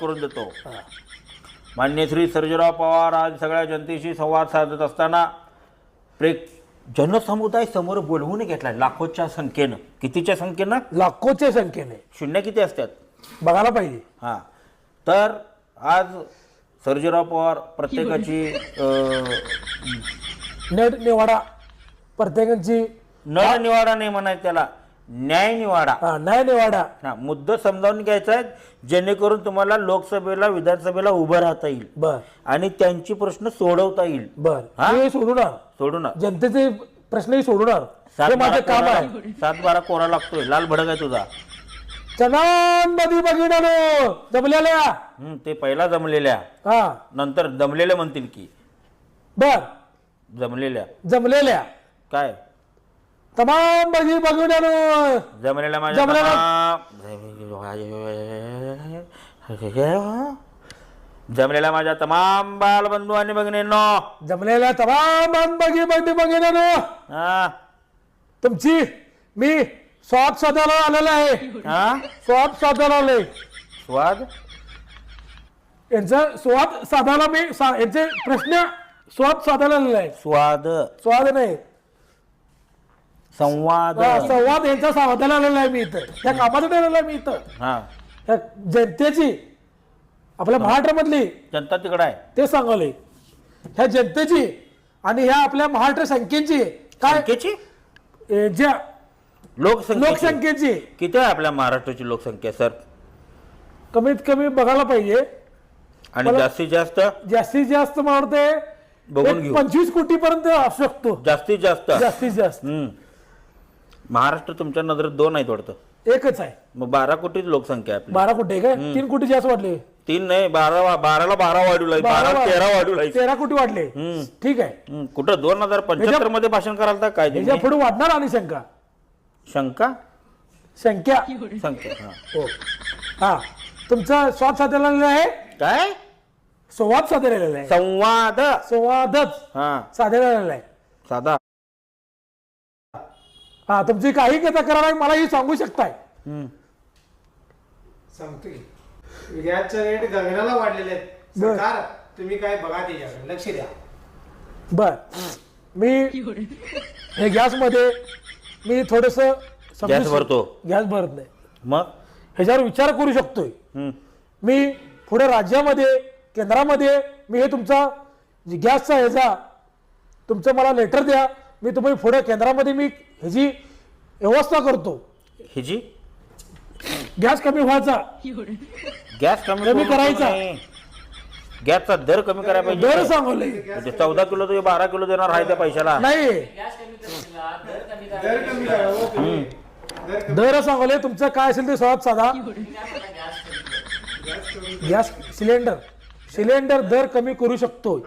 करून देतो. मान्य श्री सर्जेराव पवार आज सगळ्या जनतेशी संवाद साधत असताना प्रेक जनसमुदाय समोर बोलवून घेतला लाखोच्या संख्येनं. कितीच्या संख्येनं? लाखोच्या संख्येने. शून्य किती असतात? बघायला पाहिजे. हां. तर आज सर्जेराव पवार प्रत्येकाची अं, नेट निवाडा. प्रत्येकाची नळ निवाडा नाही म्हणायचं त्याला. न्याय निवाडा. हा, न्याय निवाडा. हा मुद्दा समजावून घ्यायचा आहे जेणेकरून तुम्हाला लोकसभेला विधानसभेला उभं राहता येईल. बर. आणि त्यांची प्रश्न सोडवता येईल. बर. हा? हे सोडवणार. जनतेचे प्रश्नही सोडवणार. हे माझं काम आहे. सात बारा कोरा लागतोय. लाल भडक आहे तुझा. बघितलो जमलेल्या. हम्म, ते पहिला जमलेल्या. हा. नंतर जमलेल्या म्हणतील की. बर. जमलेल्या. जमलेल्या. काय? तमाम बघी बघून आणू जमलेल्या माझ्या तमाम- जमलेल्या माझ्या तमाम बालबंधू आणि भगिनींनो. जमलेल्या तमाम बघी बघी बघून आणू हा. तुमची मी स्वाद साधायला आलेला आहे. हा? स्वाद साधायला आलोय. स्वाद? यांचा स्वाद साधायला मी सा- यांचे प्रश्न स्वाद साधायला आलेला आहे स्वाद. स्वाद नाही. संवाद. संवाद यांचा साधायला आलेला आहे मी इथं त्या कामासाठी आलेला आहे मी इथं हा. ह्या जनतेची आपल्या महाराष्ट्रामधली जनता तिकडे आहे. ते सांगवले. ह्या जनतेची आणि ह्या आपल्या महाराष्ट्र संख्येची काय? संख्येची? ए, ज्या लोकसंख्या लोकसंख्येची. किती आहे आपल्या महाराष्ट्राची लोकसंख्या सर? कमीत कमी बघायला पाहिजे. आणि मला- जास्तीत जास्त? जास्तीत जास्त मला बघून वाटते घेऊ. पंचवीस कोटी पर्यंत असू शकतो. जास्तीत जास्त? जास्तीत जास्त. हम्म. महाराष्ट्र तुमच्या नजरेत दोन आहेत वाटतं? एकच आहे. मग बारा कोटी लोकसंख्या आहे आपली. बारा कोटी आहे काय? तीन कोटी जास्त वाढले. तीन नाही बारा वा- बाराला बारा वाढू बारा वा- तेरा वाढू तेरा कोटी वाढले. ठीक आहे. हम्म, कुठं? दोन हजार पंच्याहत्तरमध्ये भाषण कराल तर काय? ह्याच्या तुम्ही? पुढे वाढणार आणि शंका. शंका? संख्या. संख्या हा. हो. हा. तुमचा स्वाद साधलेला आहे? काय? संवाद साधलेला आहे. संवाद. संवादच. हा. साधलेला आहे. साधा. हा तुमची काही तक्रार आहे मला ही सांगू शकताय. हम्म. सांगतो की गॅसचे रेट गगनाला वाढलेले आहेत. बर. सरकार तुम्ही काय बघा त्याच्याकडे. लक्ष द्या. बर. मी हे गॅसमध्ये मी थोडस गॅस भरतो. गॅस भरत नाही. मग? ह्याच्यावर विचार करू शकतोय. हम्म. मी पुढे राज्यामध्ये केंद्रामध्ये मी हे तुमचा जे गॅसचा ह्याचा तुमचं मला लेटर द्या. मी तुम्ही पुढे केंद्रामध्ये मी ह्याची व्यवस्था करतो ही जी? गॅस कमी व्हायचा. गॅस कमी कमी करू करायचा. नाही. गॅसचा दर कमी करायला दर पाहिजे. सांगवले म्हणजे चौदा किलो तुम्ही बारा किलो देणार आहे त्या पैशाला. नाही. दर कमी करा हो. तुम्ही दर कमी दर सांगवले तुमचं काय असेल ते सर्वात साधा. Gas cylinder. सिलेंडर दर कमी करू शकतो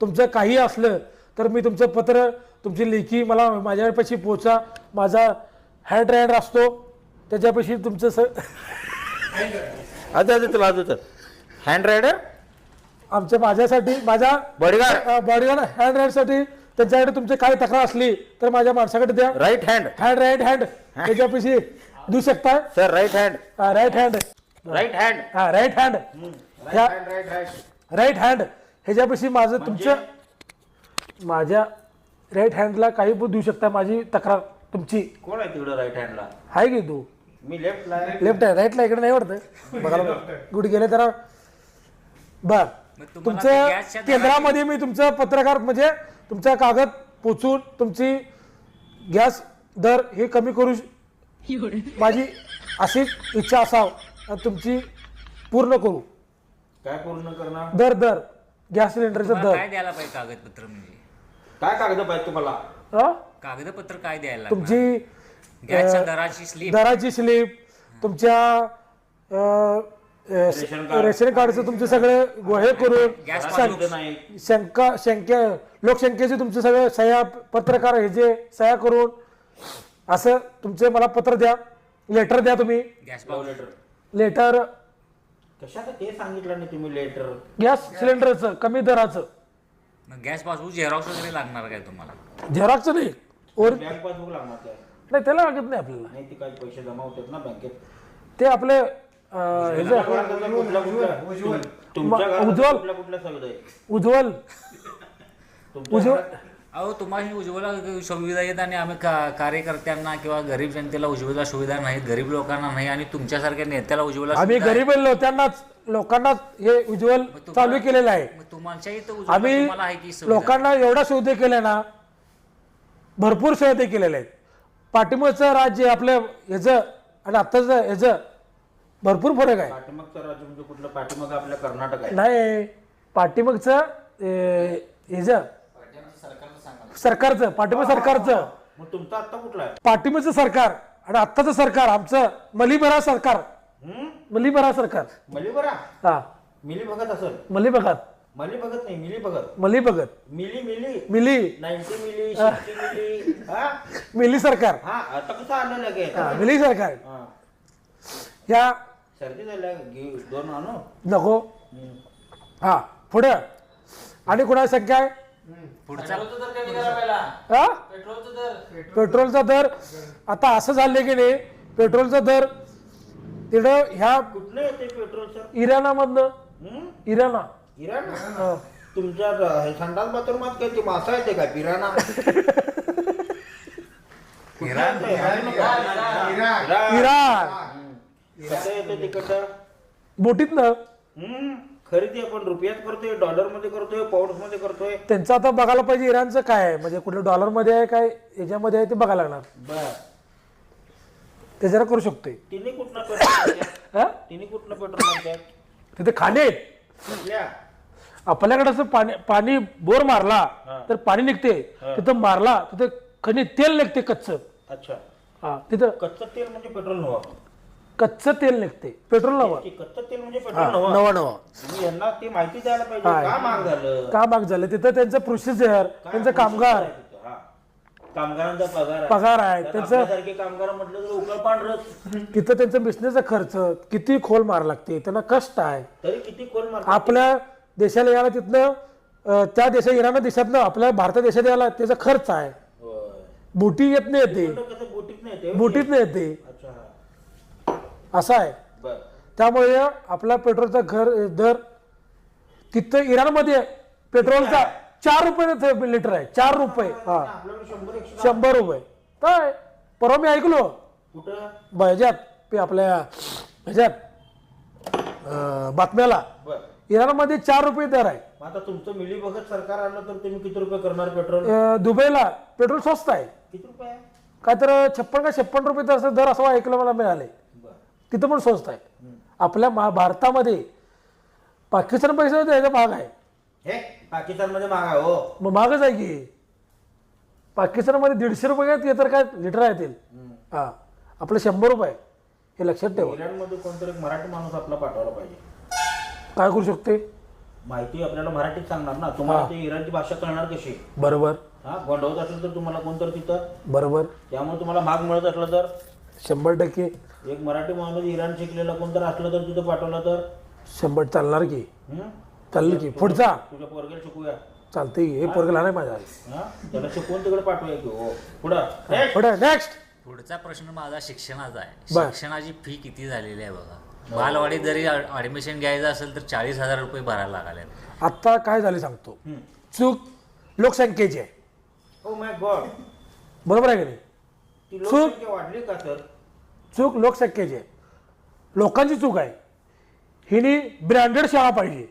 तुमचं काही असलं तर मी तुमचं पत्र तुमची लेखी मला माझ्यापाशी पोचा माझा हँड रायडर असतो त्याच्यापाशी तुमचं स आता तुला अजून हँड रायडर आमच्या माझ्यासाठी माझ्या बॉडीगार्ड बॉडीगार्ड हँड रायडरसाठी त्यांच्याकडे तुमची काही तक्रार असली तर माझ्या माणसाकडे द्या. Right hand hand right hand त्याच्यापाशी देऊ शकताय sir right hand right hand right hand हा राईट हँड राईट हँड ह्याच्यापाशी माझं तुमचं माझ्या राईट हँडला काही पण देऊ शकता माझी तक्रार तुमची. कोण आहे तिकडं राईट हँडला आहे की तू? मी लेफ्टला लेफ्ट आहे. राईटला इकडे नाही वाटतं बघायला गुड गेले तर. बर. तुमचं केंद्रामध्ये मी तुमचं पत्रकार म्हणजे तुमचा कागद पोचून तुमची गॅस दर हे कमी करू माझी अशी इच्छा असाव आणि तुमची पूर्ण करू. काय पूर्ण करणार? दर दर. गॅस सिलेंडरचा दर. काय द्यायला पाहिजे कागदपत्र म्हणजे? काय कागद पाहिजे तुम्हाला? हा? कागदपत्र काय द्यायला लागणार? तुमची गॅसच्या दराची स्लिप दराची स्लिप तुमच्या अं, अं, रेशन कार्ड. रेशन कार्डचं तुमचे सगळे हे करून गॅस नाही? शंका शंक्य लोकसंख्येचे तुमचे सगळे सह्या पत्रकार हे जे सह्या करून असं तुमचे मला पत्र द्या लेटर द्या तुम्ही. गॅस लव्ह लेटर लेटर कशाचं? ते सांगितलं नाही तुम्ही लेटर गॅस सिलेंडरचं कमी दराचं. गॅस पासबुक झेरॉक्स वगैरे लागणार काय तुम्हाला झेरॉक्सचं नाही ओर बँक पासबुक लागणार त्या नाही त्याला लागत नाही आपल्याला नाही ती काही पैसे जमा होतात ना बँकेत ते आपले अं, कुठल्या कुठल्या उज्ज्वल. तुमच्या घरात उज्ज्वल. कुठल्या कुठल्या सुविधा आहे उज्ज्वल तुमच्या उज्ज्वल घरात? अहो तुम्हाला उज्ज्वला सुविधा येत आणि आम्ही का कार्यकर्त्यांना किंवा गरीब जनतेला उज्ज्वला सुविधा नाहीत गरीब लोकांना नाही आणि तुमच्यासारख्या नेत्याला उज्ज्वला आम्ही सुविधा आहे. गरीब लोकांनाच लोकांनाच हे उज्ज्वल तुम्हाला- चालू केलेलं आहे. मग तुमच्या इथं उज्ज्वला आम्ही तुम्हाला आहे की सुविधा? लोकांना एवढ्या सुविधा केल्या ना भरपूर सुविधा केलेल्या आहेत. पाठिंबाचं राज्य आपलं ह्याचं आणि आत्ताचं ह्याचं भरपूर फरक आहे. पाठीमागचं राज्य म्हणजे कुठलं? पाठीमाग आपल्या कर्नाटक आहे. नाही पाठिंबागचं अं, ह्याचं सरकारचं पाठिंबा सरकारचं. मग तुमचा आता कुठला आहे? पाठिंबाचं सरकार आणि आत्ताचं सरकार आमचं मलिबरा सरकार? मलिबरा सरकार. मली बरा हा. मिली बघत असेल. मली बघत मली बघत नाही मिली बघत मली. बघत मिली मिली मिली नाईन्टी मिली हा? मिली सरकार. हा आता कसं आलं लगेच? हा मिली सरकार. हा. या. सर्दी झाल्या दोन आणू? नको. हम्म. हा पुढं. आणि कुणाची संख्या आहे? पुढचा. हा? पेट्रोलचा दर. आता असं झालंय की नाही पेट्रोलचा दर तिथं ह्या कुठलं येते पेट्रोल सर? इराणामधनं? इराणा. इराण? हा. तुमच्या हे संडास बाथरूमात काय ते मासा येते का? पिराणा इराण इराण इराण कसं येतं तिकडं बोटीतनं. हम्म खरेदी आपण रुपयात करतोय डॉलरमध्ये करतोय पाऊंडमध्ये करतोय. त्यांचं आता बघायला पाहिजे इराणचं काय आहे. म्हणजे कुठल्या डॉलरमध्ये आहे काय याच्यामध्ये आहे ते बघायला लागणार. बर. ते जरा करू शकतोय. तिने कुठनं पेट्रोल आणतात? हा? तिने कुठनं पेट्रोल आणतात तिथे खाणे आहेत. कुठल्या? आपल्याकडे असं पाणी पाणी बोर मारला. तर पाणी निघते. तिथं मारला तिथं खनिज तेल निघते कच्च. अच्छा. हा तिथं कच्चं तेल म्हणजे पेट्रोल नवा कच्च तेल निघते. पेट्रोल नवं की कच्चं तेल म्हणजे पेट्रोल नवा नवा नवा तुम्ही यांना ती माहिती द्यायला पाहिजे. का महाग झालं? का माग झालं? तिथं त्यांचं प्रोसिजर त्यांचं कामगार. कामगारांचा पगार आहे. पगार आहे. त्यात त्यांचं आपल्यासारखे कामगार म्हटलं तर उकळ पांढरच तिथं त्यांचं बिझनेसचा खर्च. किती खोल मार लागते. त्यांना कष्ट आहे. तरी किती कोण मारतात आपल्या देशाला यायला तिथनं अं, त्या देशा इराण देशातनं आपल्या भारत देशात यायला त्याचा खर्च आहे. होय. बोटी येत नाही येते कुठं कसं बोटीत नाही येते बोटीत नाही येते अच्छा असं आहे. बर. त्यामुळे आपला पेट्रोलचा घर दर तिथं इराणमध्ये पेट्रोलचा चार रुपये लिटर आहे. चार रुपये. हा. शंभर रुपये. काय? परवा मी ऐकलो. ह्याच्यात आपल्या ह्याच्यात बातम्याला. इराणमध्ये चार रुपये दर आहे. आता तुमचं मिली बघत सरकार आलं तर तुम्ही किती रुपये करणार पेट्रोल? दुबईला पेट्रोल स्वस्त आहे. किती रुपये? काय तर छप्पन का छप्पन रुपये तर दर असं ऐकलं मला मिळाले. तिथं पण स्वस्त आहे. आपल्या भारतामध्ये पाकिस्तान पैसा त्याचा भाग आहे. हे पाकिस्तानमध्ये महाग आहे हो. मग महागच आहे की? पाकिस्तानमध्ये दीडशे रुपये तर काय लिटर आहे ते हा. आपलं शंभर रुपये हे लक्षात ठेवा. इराणमध्ये कोणतरी एक मराठी माणूस आपला पाठवायला पाहिजे. काय करू शकते? माहिती आपल्याला मराठीत सांगणार ना. तुम्हाला ते इराणची भाषा कळणार कशी? बरोबर. हा गोंधळत असेल तर तुम्हाला कोणतरी तिथं. बरोबर. त्यामुळे तुम्हाला भाग मिळत असलं तर. शंभर टक्के. एक मराठी माणूस इराण शिकलेला कोणतरी असलं तर तिथं पाठवलं तर. शंभर चालणार की? चाललं की पुढचा. तुझ्या पोरगेला शिकूया चालते हे पोरग लहान आहे माझा हा? त्याला शिकवून तिकडे पाठवूया की हो. पुढं? पुढे नेक्स्ट पुढचा प्रश्न माझा शिक्षणाचा आहे. बर. शिक्षणाची फी किती झालेली आहे बघा. बालवाडीत जरी ऍडमिशन घ्यायचं असेल तर चाळीस हजार रुपये भरायला लागले. आता काय झाले सांगतो. चूक लोकसंख्येची आहे. ओ माय गॉड बरोबर आहे की नाही? ती लोकसंख्या वाढली का सर? चूक लोकसंख्येची आहे. लोकांची चूक आहे. हिनी ब्रँडेड शाळा पाहिजे.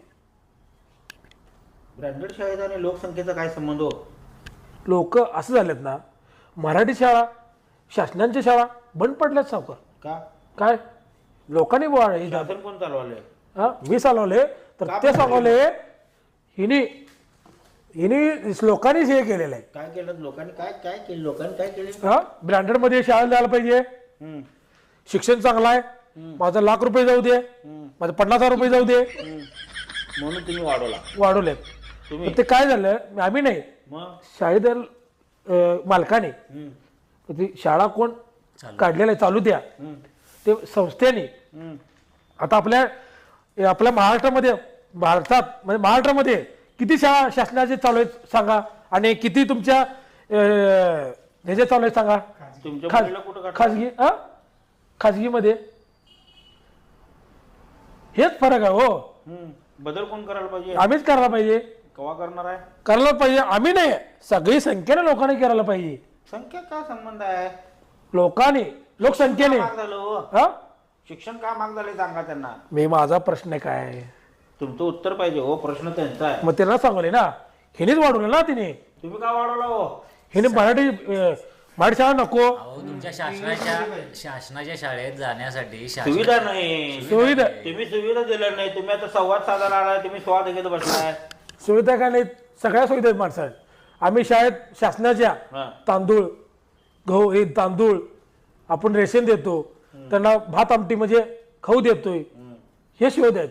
ब्रँडेड शाळेत आणि लोकसंख्येचा काय संबंध हो? लोक असं झालेत ना मराठी शाळा शासनांच्या शाळा बंद पडल्यात सावकार. का? काय? लोकांनी हे शासन कोण चालवाले हा? मी चालवले तर का ते? सांगवले हिनी हिनी लोकांनीच हे केलेलं आहे. काय केलं? लोकांनी काय काय केलं? लोकांनी काय केले? हा? ब्रँडेडमध्ये शाळा द्यायला पाहिजे. शिक्षण चांगलं आहे. माझं लाख रुपये जाऊ दे. माझं पन्नास हजार रुपये जाऊ दे. म्हणून तुम्ही वाढवला. वाढवलेत. तुम्ही? ते काय झालं? आम्ही नाही. मग? अं, मालकाने ती शाळा कोण काढलेलं आहे चालू द्या. ते संस्थेने. आता आपल्या हे आपल्या महाराष्ट्रामध्ये भारतात म्हणजे महाराष्ट्रामध्ये किती शाळा शासनाचे चालू आहेत सांगा? आणि किती तुमच्या अं, ह्याचे चालू आहेत सांगा? तुमच्या खाज- मुलीला कुठं काढलं? खाजगी हा खाजगीमध्ये. हेच फरक आहे हो. हम्म. बदल कोण करायला पाहिजे? आम्हीच करायला पाहिजे. कवा करणार आहे? करायला पाहिजे. आम्ही नाही. सगळी संख्येने लोकांनी करायला पाहिजे. संख्या काय संबंध आहे? लोकांनी लोकसंख्येने. महाग झालं हो? हा? शिक्षण का महाग झाले सांगा त्यांना? मी माझा प्रश्न काय? तुमचं उत्तर पाहिजे हो प्रश्न त्यांचा आहे. मग त्यांना सांगले ना. हिनेच वाढवलं ना तिने. तुम्ही का वाढवला हो? हिने मराठी अं, मराठी शाळा नको. अहो तुमच्या शासनाच्या शासनाच्या शाळेत जाण्यासाठी शासन सुविधा नाही. सुविधा तुम्ही सुविधा दिल्या नाही. तुम्ही आता संवाद साधायला आलाय. तुम्ही स्वाद घेत बसलाय. सुविधा काय नाही सगळ्या सुविधा आहेत माणसात आम्ही शाळेत शासनाच्या हा. तांदूळ गहू हे तांदूळ आपण रेशन देतो. त्यांना भात आमटी म्हणजे खाऊ देतोय. हे सुविधा आहेत.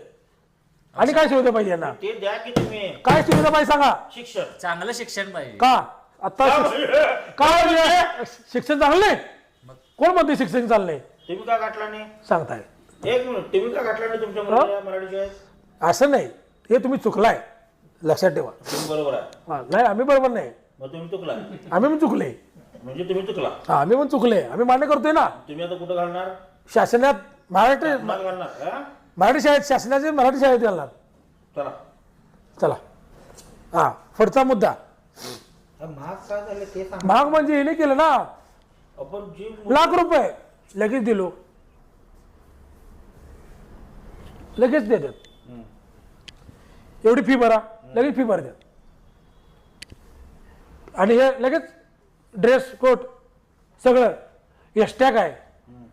आणि काय सुविधा पाहिजे यांना? ते द्या की तुम्ही. काय सुविधा पाहिजे सांगा? शिक्षण. चांगलं शिक्षण पाहिजे. का? आता शिक- का म्हणजे? शिक्षण चांगलं नाही? कोण म्हणते शिक्षण चाललंय तुम्ही का गाठला नाही? सांगताय. एक मिनिट तुम्ही का गाठला नाही तुमच्या मुलाला मराठी शाळेत? असं नाही. हे तुम्ही चुकलाय. लक्षात ठेवा. तुम्ही बरोबर आहे. हा, नाही आम्ही बरोबर नाही. मग तुम्ही चुकला. आम्ही पण चुकले. म्हणजे तुम्ही चुकला. हा, आम्ही पण चुकले. आम्ही मान्य करतोय ना. तुम्ही आता कुठं घालणार? शासनात मराठी मग घालणार हा? मराठी शाळेत शासनाचे मराठी शाळेत घालणार. चला. चला. हा पुढचा मुद्दा. हा, महाग काय झालं ते सांग. महाग म्हणजे हिने केलं ना. आपण जी मु- लाख रुपये लगेच दिलो. लगेच देतात. हम्म. एवढी फी भरा. लगेच फी भरतात आणि हे लगेच ड्रेस कोट सगळं एसट्या काय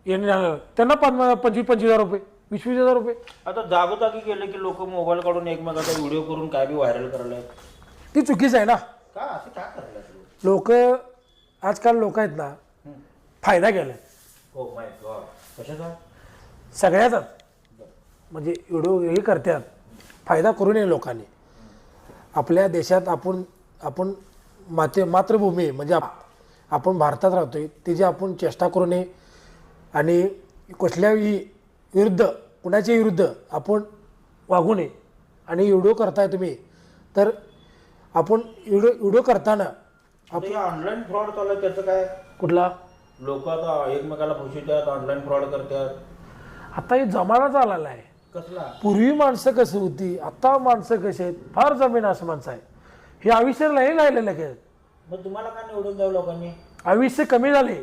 त्यांना पंचवीस पंचवीस हजार रुपये वीस वीस हजार रुपये. आता जागोजागी केले की लोक मोबाईल काढून एकमेकाचा व्हिडिओ करून काय बी व्हायरल करायला ती चुकीचं आहे ना. का? असं काय करायला लोक? आजकाल लोक आहेत ना फायदा घ्यायला. हो कशाचा? सगळ्याचाच. म्हणजे व्हिडिओ हे करतात. फायदा करू नये लोकांनी. आपल्या देशात आपण आपण माते मातृभूमी आहे, म्हणजे आप- आपण भारतात राहतोय तिची आपण चेष्टा करू नये आणि कुठल्याही विरुद्ध कुणाच्या विरुद्ध आपण वागू नये आणि व्हिडिओ करताय तुम्ही तर आपण व्हिडिओ व्हिडिओ करताना आता ऑनलाईन फ्रॉड चालू आहे त्याचं काय? कुठला? लोक आता एकमेकाला फसवतात ऑनलाईन फ्रॉड करतात. आता हे जमाना चालला आहे. पूर्वी माणसं कशी होती आता माणसं कशी आहेत फार जमीन असं माणसं आहे हे आयुष्य नाही राहिलेलं काय मग तुम्हाला का निवडून द्यावं लोकांनी? आयुष्य कमी झाले.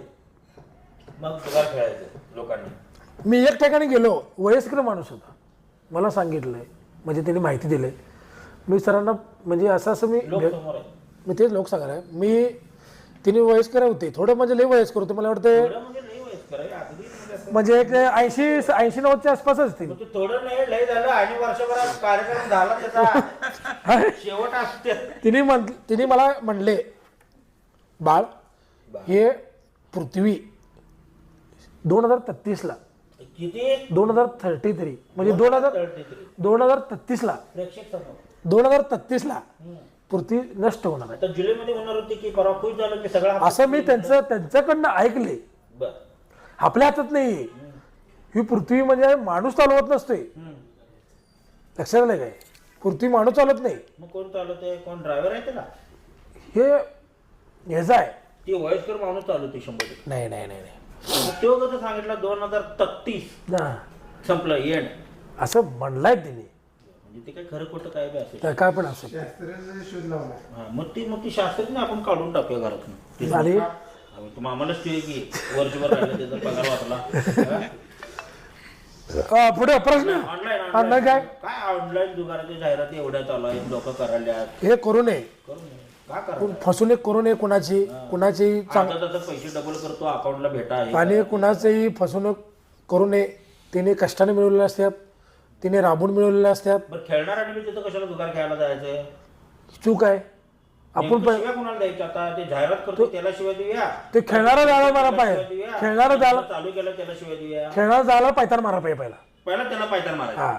मग जुगार खेळायचं लोकांनी. मी एक ठिकाणी गेलो वयस्कर माणूस होता. मला सांगितलंय म्हणजे त्यांनी माहिती दिली मी सरांना म्हणजे असं असं मी लोक समोर आहे मी तेच लोक सांगायला मी तिने वयस्कर होते थोडं म्हणजे लय वयस्कर होते मला वाटतं थोडं म्हणजे लई वयस्कर आहे अगदी म्हणजे म्हणजे एक ऐंशी ऐंशी नव्वदच्या आसपास असतील. ते थोडं नाही लय झालं आणि वर्षभरात कार्यक्रम झाला त्याचा. शेवट असते. तिने म्हण तिने मला म्हणले बाळ हे पृथ्वी दोन हजार तेहतीसला किती? दोन हजार थर्टी थ्री म्हणजे दोन हजार दोन हजार तेहतीसला प्रेक्षक समोर. दोन हजार तेहतीसला पृथ्वी नष्ट होणार आहे. आता जुलैमध्ये होणार होती की परवा खुश झालं की सगळा असं मी त्यांचं त्यांच्याकडनं ऐकले. बर. आपल्या हातात नाही. ही पृथ्वी म्हणजे माणूस चालवत नसतोय लक्षात आलं काय? पृथ्वी माणूस चालत नाही. मग कोण चालवते? कोण ड्रायव्हर आहे त्याला? हे ह्याचं आहे. ती वयस्कर माणूस चालवते शंभर टक्के. नाही नाही नाही नाही. मग तो कसं सांगितलं? दोन हजार तत्तीस ना, संपलं एंड असं म्हणलाय तिने. म्हणजे ते काय खरं खोटं काय बी असेल. तर काय पण असेल. शास्त्रीय शोध लावला हा, मग ती मग ती शास्त्रज्ञ आपण काढून टाकूया घरातून. आम्ही तुम्हाला आम्हालाच ते की वर्षभर राहिलं त्याचा पगार वाचला. अं, पुढे प्रश्न. ऑनलाईन काय? काय ऑनलाईन दुकानाच्या जाहिराती एवढ्या चालू आहेत लोक करायला हे करू नये. करू नये. का करा फसवणूक करू नये कुणाची. कुणाची चांग आता तसं पैसे डबल करतो अकाउंटला भेटा आहे. आणि कुणाचंही फसवणूक करू नये. तिने कष्टाने मिळवलेल्या असतात तिने राबून मिळवलेल्या असतात. बरं खेळणार आणि मी तिथं कशाला दुकान खेळायला जायचंय? चूक आहे. आपण नेमकं पण शिव्या कोणाला द्यायच्या? आता ते जाहिरात करतो त्याला शिवाय देऊया. ते खेळणारा जायला मारा पाहिजे. खेळणारा जायला चालू केलं त्याला शिवाय देऊया. खेळणारा जायला पायतान मारा पाहिजे पहिला. पहिला त्याला पायथन मारायचं. हा.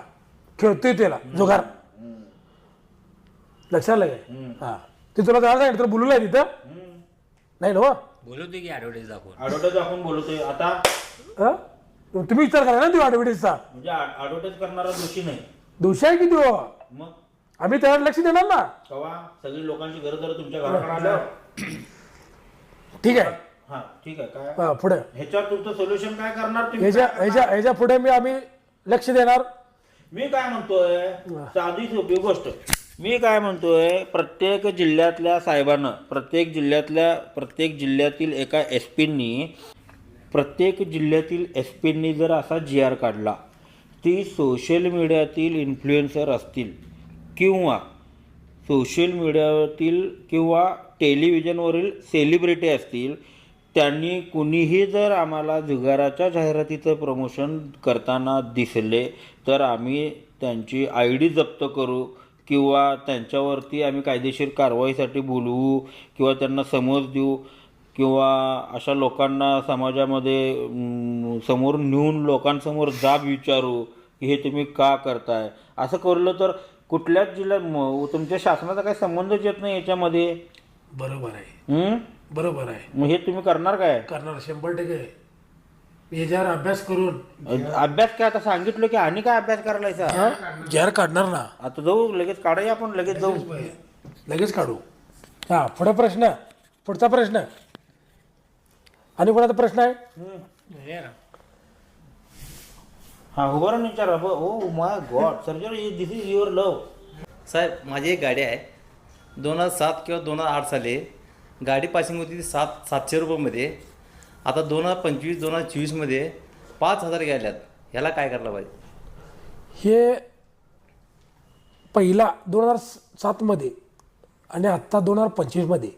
खेळतोय त्याला. जुगार. लक्षात आलं काय. हा. ते तुला जायला सांगितलं तर बोलू आहे तिथं. नाही ना हो? बोलवते की ऍडव्हर्टाईज दाखवून? ॲडव्हर्टाईज आपण बोलतोय आता हं? तुम्ही विचार करा ना ती ऍडव्हर्टीजचा म्हणजे ॲडव्हर्टाईज करणारा दोषी नाही. दोषी आहे किती हो मग? आम्ही त्यावर लक्ष देणार ना? कवा? सगळी लोकांची गरज जर तुमच्या घराकडे आलं. ठीक आहे. हा ठीक आहे. काय? हा, पुढे. ह्याच्यावर तुमचं सोल्युशन काय करणार तुम्ही? ह्याच्या ह्याच्या ह्याच्या पुढे मी आम्ही लक्ष देणार. मी काय म्हणतोय? साधी सोपी गोष्ट. मी काय म्हणतोय? प्रत्येक जिल्ह्यातल्या साहेबानं प्रत्येक जिल्ह्यातल्या प्रत्येक जिल्ह्यातील एका एस पींनी प्रत्येक जिल्ह्यातील एस पींनी जर असा जी आर काढला ती सोशल मीडियातील इन्फ्लुएन्सर असतील. किंवा सोशल मीडियावरील किंवा टेलिव्हिजनवरील सेलिब्रिटी असतील त्यांनी कुणीही जर आम्हाला जुगाराच्या जाहिरातीचं प्रमोशन करताना दिसले तर आम्ही त्यांची आय डी जप्त करू किंवा त्यांच्यावरती आम्ही कायदेशीर कारवाईसाठी बोलवू किंवा त्यांना समज देऊ किंवा अशा लोकांना समाजामध्ये समोर नेऊन लोकांसमोर जाब विचारू की हे तुम्ही का करताय? असं करलं तर कुठल्याच जिल्ह्यात म- तुमच्या शासनाचा काही संबंधच येत नाही याच्यामध्ये? बरोबर आहे. हं? बरोबर आहे. मग हे तुम्ही करणार काय? करणार शंभर टक्के. याच्यावर अभ्यास करून अभ्यास काय? आता सांगितलं की आणि काय अभ्यास करायचा जर काढणार ना. आता जाऊ लगेच काढूया आपण लगेच जाऊ. लगेच काढू. हा पुढे प्रश्न. पुढचा प्रश्न. आणि कोणाचा प्रश्न आहे? हा उभं राहून विचारा ओ my god surgery this is your love साहेब माझी एक गाडी आहे. दोन हजार सात किंवा दोन हजार आठ साली गाडी पासिंग होती ती सात सातशे रुपयामध्ये. आता दोन हजार पंचवीस दोन हजार चोवीसमध्ये पाच हजार गेल्यात. ह्याला काय करायला पाहिजे? हे पहिला दोन हजार सातमध्ये आणि आत्ता दोन हजार पंचवीसमध्ये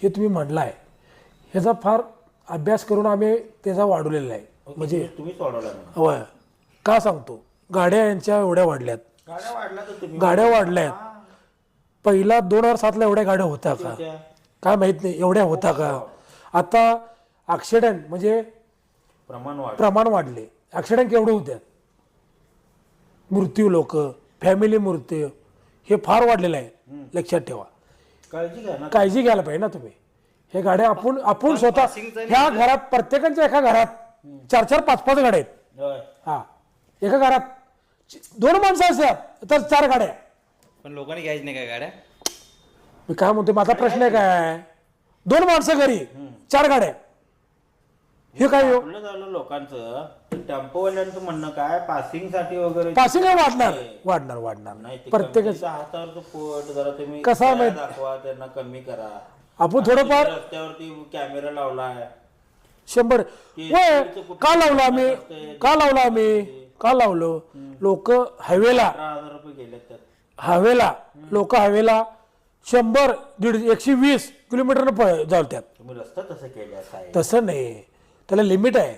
हे तुम्ही म्हणला आहे ह्याचा फार अभ्यास करून आम्ही त्याचा वाढवलेला आहे. म्हणजे तुम्ही सोडवला म्हणा. होय. का सांगतो? गाड्या यांच्या एवढ्या वाढल्यात. गाड्या वाढल्या तर तुम्ही. गाड्या वाढल्यात. पहिला दोन हजार सातला एवढ्या गाड्या होत्या का? काय माहीत नाही एवढ्या होत्या का? आता ॲक्सिडेंट म्हणजे प्रमाण वाढ प्रमाण वाढले. ॲक्सिडेंट केवढे होत्या? मृत्यू लोक फॅमिली मृत्यू हे फार वाढलेलं आहे. लक्षात ठेवा. काळजी घ्या ना. काळजी घ्यायला पाहिजे ना तुम्ही. हे गाड्या आपण आपण स्वतः ह्या घरात प्रत्येकाच्या एका घरात चार चार पाच पाच गाड्या आहेत. होय. एका घरात. दोन माणसं असतात तर चार गाड्या. पण लोकांनी घ्यायची नाही काय गाड्या? मी काय म्हणतो माझा प्रश्न आहे काय? दोन माणसं घरी चार गाड्या. हे काय? हो झालं लोकांचं. टेम्पोवाल्यांचं म्हणणं काय? पासिंगसाठी वगैरे पासिंग वाढणार वाढणार वाढणार. नाही ते प्रत्येक कंपनीच्या हातावरचं पोट जरा तुम्ही कसं आहे दया माहित- दाखवा त्यांना कमी करा. आपण थोडंफार रस्त्यावरती कॅमेरा लावलाय. शंभर. होय का लावलं आम्ही? का लावलं आम्ही? का लावलं? लोक हवेला. हवेला. लोक हवेला शंभर दीड एकशे वीस किलोमीटरनं जातात तुम्ही रस्ता तसं नाही. त्याला लिमिट आहे.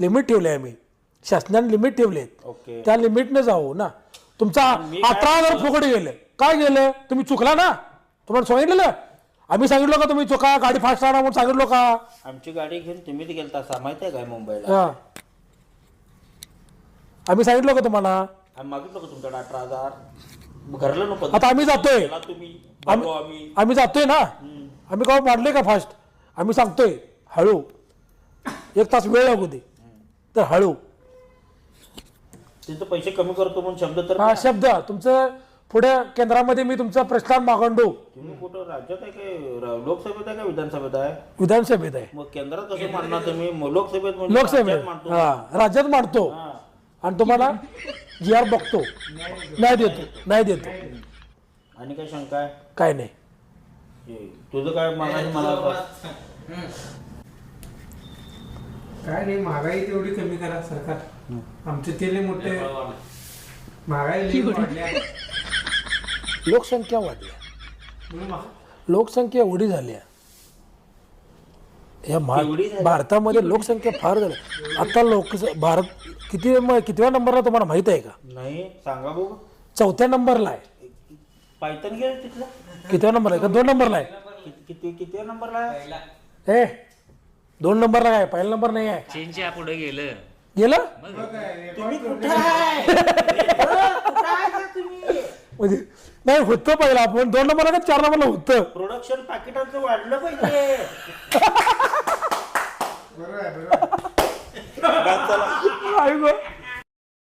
लिमिट ठेवले आम्ही. शासनाने लिमिट ठेवलेत. ओके. त्या लिमिटने जाऊ ना. तुमचा अठरा हजार फुकट गेले. काय गेलं? तुम्ही चुकला ना? तुम्हाला सांगितलेलं? आम्ही सांगितलं का तुम्ही चुका? गाडी फास्ट आणा म्हणून सांगितलं का? आमची गाडी घेऊन तुम्हीच गेलता माहिती आहे काय मुंबईला? आम्ही सांगितलं का तुम्हाला. आम्ही मागितलं का तुमच्याकडे अठरा हजार घरलं नको आता आम्ही जातोय. त्याला तुम्ही बघू आम्ही आम्ही. जातोय ना? आम्ही का वाढले का फास्ट आम्ही सांगतोय हळू. एक तास वेळ लागू दे. तर हळू. तिथं पैसे कमी करतो म्हणून शब्द तर हा शब्द. तुमचं पुढे केंद्रामध्ये मी तुमचा प्रस्ताव मागंडू. तुम्ही कुठं राज्यात आहे काय? र- लोकसभेत आहे का विधानसभेत आहे? विधानसभेत आहे. मग केंद्रात कसं मांडणार तुम्ही? मग लोकसभेत म्हणजे राज्यात लोकसभेत मांडतो. हा राज्यात मांडतो. हा. आणि तुम्हाला जी आर बघतो. नाही देतो. नाही देतो. आणि काय शंका आहे? काय नाही. हे, तुझं काय मागायचं मला काय नाही महागाई तेवढी कमी करा सरकार. आमचे तेले मोठे महागाई लई लोकसंख्या वाढली म्हणून महा- लोकसंख्या एवढी झाली आहे. या? भारतामध्ये लोकसंख्या फार झाली. आता लोक भारत किती म- कितव्या नंबरला तुम्हाला माहीत आहे का? नाही सांगा बघू. चौथ्या नंबरला आहे. पायथन गेलं तिथलं? कितव्या नंबरला आहे? का दोन नंबरला आहे? किती नंबरला? आहे ए दोन नंबरला काय? पहिला नंबर नाही आहे. चीनच्या पुढे गेलं. गेलं? तुम्ही कुठे आहे? कुठं आहे का तुम्ही? म्हणजे नाही होतं पहिला आपण दोन नंबरला का चार नंबरला होतं प्रोडक्शन पाकिटांचं वाढलं पाहिजे बरोबर आहे बरोबर आहे. चला आई गं.